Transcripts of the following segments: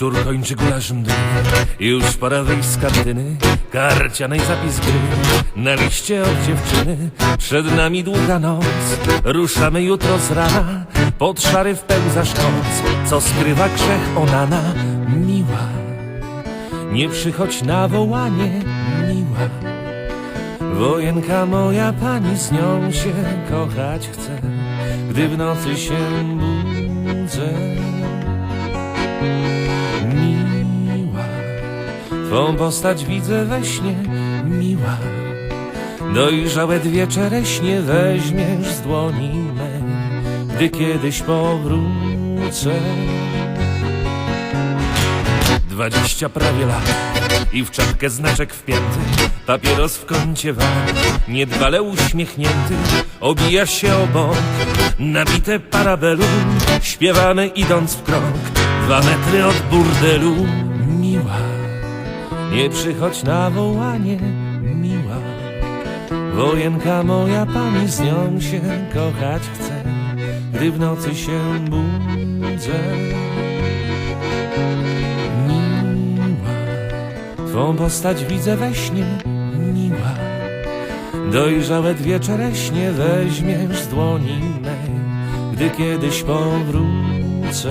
Szczur kończy gularzem dym Już pora wyjść z kantyny Karcianej zapis gry. Na liście od dziewczyny Przed nami długa noc. Ruszamy jutro z rana Pod szary wpełzasz noc Co skrywa grzech onana? Miła. Nie przychodź na wołanie Miła. Wojenka moja pani Z nią się kochać chcę Gdy w nocy się budzę. Twą postać widzę we śnie, miła. Dojrzałe dwie czereśnie weźmiesz z dłoni mej, gdy kiedyś powrócę. Dwadzieścia prawie lat i w czapkę znaczek wpięty, papieros w kącie war, niedbale uśmiechnięty, obija się obok, nabite parabelum, śpiewamy idąc w krok, dwa metry od burdelu. Miła, nie przychodź na wołanie, miła, wojenka moja pani, z nią się kochać chcę, gdy w nocy się budzę. Miła, Twą postać widzę we śnie, miła. Dojrzałe dwie czereśnie weźmiesz z dłoni mej, gdy kiedyś powrócę.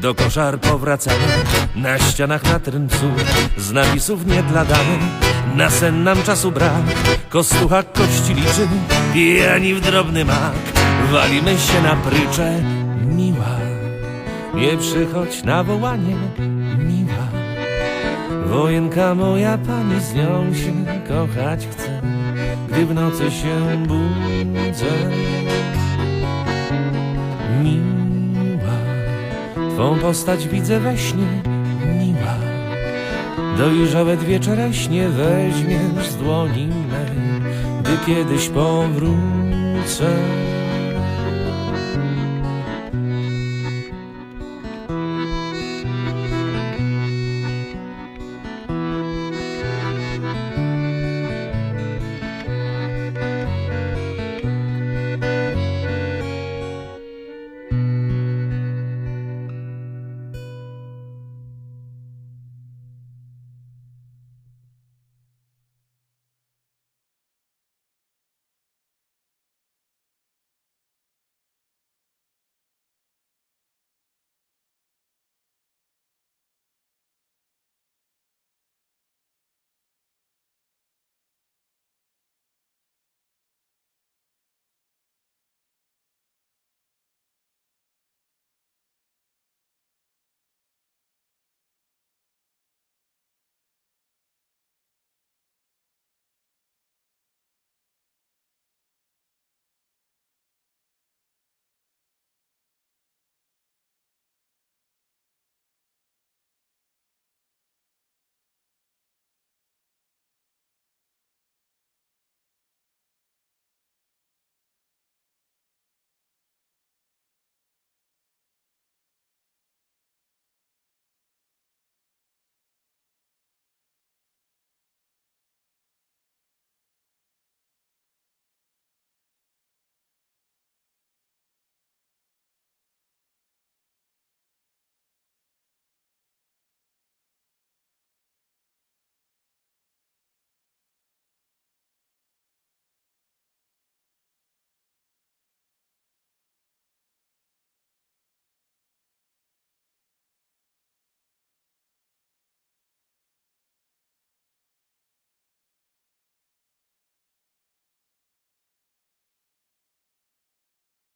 do koszar powracamy. Na ścianach na tryncu, z napisów nie dla damy. Na sen nam czasu brak, kostucha kości liczy, pijani w drobny mak. Walimy się na prycze, miła, nie przychodź na wołanie, miła. Wojenka moja pani, z nią się kochać chcę, gdy w nocy się budzę Twą postać widzę we śnie, miła. Dojrzałe dwie czereśnie weźmiesz z dłoni mej, gdy kiedyś powrócę.